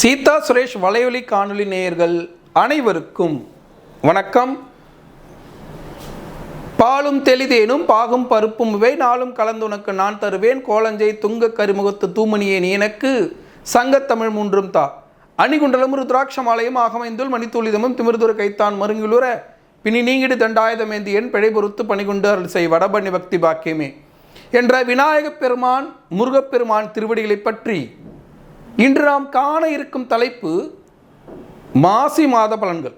சீதா சுரேஷ் வலையொலி காணொளி நேயர்கள் அனைவருக்கும் வணக்கம். பாலும் தெளிதேனும் பாகும் பருப்பும் இவை நாளும் கலந்துனக்கு நான் தருவேன். கோலஞ்சை துங்க கருமுகத்து தூமணியே நீ எனக்கு சங்கத்தமிழ் மூன்றும் தா. அணிகுண்டலம் ருத்ராட்சமாலயம் ஆகமைந்துள் மணித்துளிதமும் திமிர்துர கைத்தான் மருங்கிலுர பின்னி நீங்கிடு தண்டாயுதமேந்தி என் பிழை பொறுத்து பணிகொண்டு அருள் செய் வடபண்ணி பக்தி பாக்கியமே. என்ற விநாயகப் பெருமான் முருகப்பெருமான் திருவடிகளைப் பற்றி இன்று நாம் காண இருக்கும் தலைப்பு மாசி மாத பலன்கள்.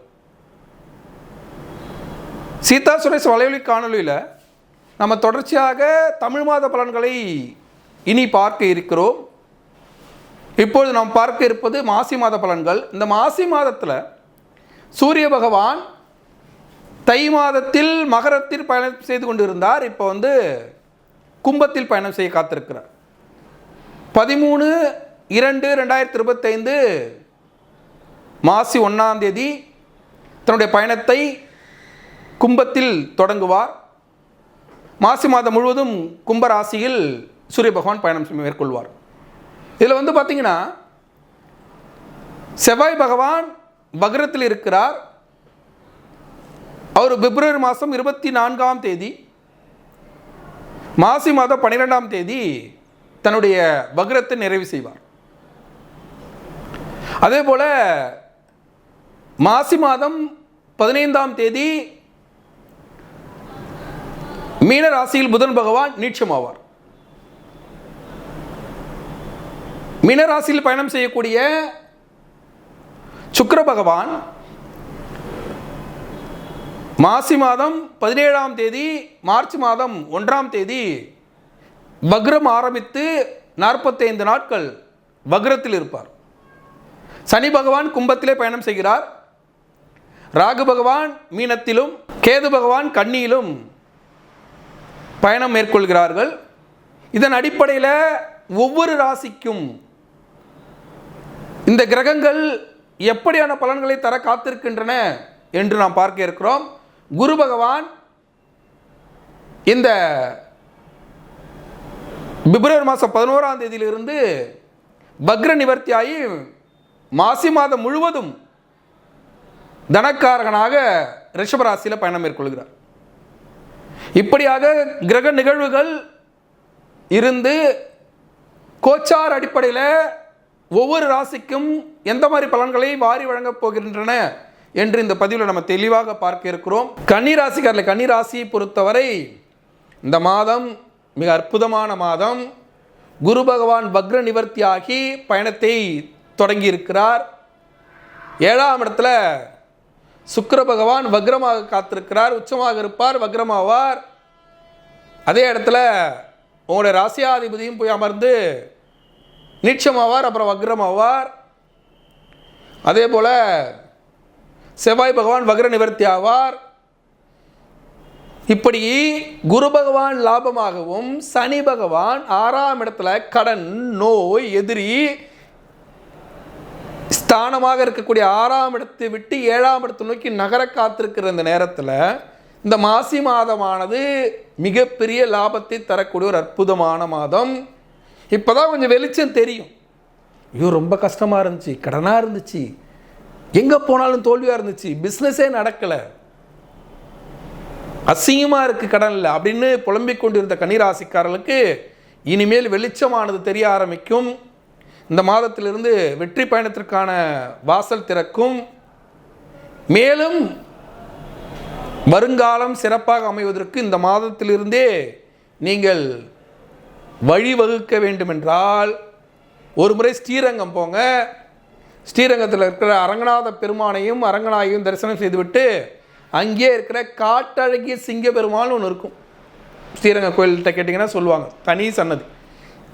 சீதா சுரேஷ் வலையொலி காணொலியில் நம்ம தொடர்ச்சியாக தமிழ் மாத பலன்களை இனி பார்க்க இருக்கிறோம். இப்பொழுது நாம் பார்க்க இருப்பது மாசி மாத பலன்கள். இந்த மாசி மாதத்தில் சூரிய பகவான் தை மாதத்தில் மகரத்தில் பயணம் செய்து கொண்டிருந்தார். இப்போ வந்து கும்பத்தில் பயணம் செய்ய காத்திருக்கிறார். பதிமூணு இரண்டு ரெண்டாயிரத்தி இருபத்தைந்து மாசி ஒன்றாம் தேதி தன்னுடைய பயணத்தை கும்பத்தில் தொடங்குவார். மாசி மாதம் முழுவதும் கும்பராசியில் சூரிய பகவான் பயணம் செய்ய மேற்கொள்வார். இதில் வந்து பார்த்தீங்கன்னா செவ்வாய் பகவான் வக்ரத்தில் இருக்கிறார். அவர் பிப்ரவரி மாதம் இருபத்தி நான்காம் தேதி மாசி மாதம் பன்னிரெண்டாம் தேதி தன்னுடைய வக்ரத்தை நிறைவு செய்வார். அதே போல் மாசி மாதம் பதினைந்தாம் தேதி மீன ராசியில் புதன் பகவான் நீட்சமாவார். மீன ராசியில் பயணம் செய்யக்கூடிய சுக்கர பகவான் மாசி மாதம் பதினேழாம் தேதி மார்ச் மாதம் ஒன்றாம் தேதி வக்ரம் ஆரம்பித்து நாற்பத்தைந்து நாட்கள் வக்ரத்தில் இருப்பார். சனி பகவான் கும்பத்திலே பயணம் செய்கிறார். ராகு பகவான் மீனத்திலும் கேது பகவான் கண்ணியிலும் பயணம் மேற்கொள்கிறார்கள். இதன் அடிப்படையில் ஒவ்வொரு ராசிக்கும் இந்த கிரகங்கள் எப்படியான பலன்களை தர காத்திருக்கின்றன என்று நாம் பார்க்க இருக்கிறோம். குரு பகவான் இந்த பிப்ரவரி மாதம் பதினோராம் தேதியிலிருந்து பக்ர நிவர்த்தியாகி மாசி மாதம் முழுவதும் தனக்காரகனாக ரிஷபராசியில் பயணம் மேற்கொள்கிறார். இப்படியாக கிரக நிகழ்வுகள் இருந்து கோச்சார் அடிப்படையில் ஒவ்வொரு ராசிக்கும் எந்த மாதிரி பலன்களை வாரி வழங்கப் போகின்றன என்று இந்த பதிவில் நம்ம தெளிவாக பார்க்க இருக்கிறோம். கன்னி ராசிக்காரில் கன்னி ராசியை பொறுத்தவரை இந்த மாதம் மிக அற்புதமான மாதம். குரு பகவான் வக்ர நிவர்த்தியாகி பயணத்தை தொடங்கி இருக்கிறார் ஏழாம் இடத்துல சுக்கர பகவான் வக்ரமாக காத்திருக்கிறார். உச்சமாக இருப்பார் வக்ரமாவார். அதே இடத்துல உங்களுடைய ராசியாதிபதியும் போய் அமர்ந்து நீட்சமாவார் அப்புறம் வக்ரமாவார். அதே போல் செவ்வாய் பகவான் வக்ர நிவர்த்தி ஆவார். இப்படி குரு பகவான் லாபமாகவும் சனி பகவான் ஆறாம் இடத்துல கடன் நோய் எதிரி ஸ்தானமாக இருக்கக்கூடிய ஆறாம் இடத்தை விட்டு ஏழாம் இடத்தை நோக்கி நகர காத்திருக்கிற இந்த நேரத்தில் இந்த மாசி மாதமானது மிகப்பெரிய லாபத்தை தரக்கூடிய ஒரு அற்புதமான மாதம். இப்போ தான் கொஞ்சம் வெளிச்சம் தெரியும். ஐயோ ரொம்ப கஷ்டமாக இருந்துச்சு கடனாக இருந்துச்சு எங்கே போனாலும் தோல்வியாக இருந்துச்சு பிஸ்னஸே நடக்கலை. அசிங்கமாக இருக்குது கடன் இல்லை அப்படின்னு புலம்பிக் கொண்டிருந்த கன்னிராசிக்காரர்களுக்கு இனிமேல் வெளிச்சமானது தெரிய ஆரம்பிக்கும். இந்த மாதத்திலிருந்து வெற்றி பயணத்திற்கான வாசல் திறக்கும். மேலும் வருங்காலம் சிறப்பாக அமைவதற்கு இந்த மாதத்திலிருந்தே நீங்கள் வழிவகுக்க வேண்டுமென்றால் ஒரு முறை ஸ்ரீரங்கம் போங்க. ஸ்ரீரங்கத்தில் இருக்கிற அரங்கநாத பெருமானையும் அரங்கநாயையும் தரிசனம் செய்துவிட்டு அங்கே இருக்கிற காட்டழகிய சிங்க பெருமாள்னு ஒன்று இருக்கும். ஸ்ரீரங்க கோயில்கிட்ட கேட்டிங்கன்னா சொல்லுவாங்க. தனி சன்னதி.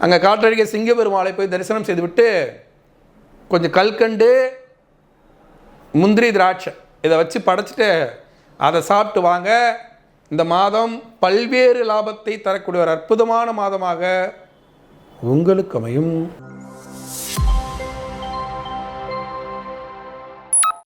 அங்கே காற்றடிக்க சிங்க பெருமாளை போய் தரிசனம் செய்துவிட்டு கொஞ்சம் கல்கண்டு முந்திரி திராட்சை இதை வச்சு படைச்சிட்டு அதை சாப்பிட்டு வாங்க. இந்த மாதம் பல்வேறு லாபத்தை தரக்கூடிய ஒரு அற்புதமான மாதமாக உங்களுக்கு அமையும்.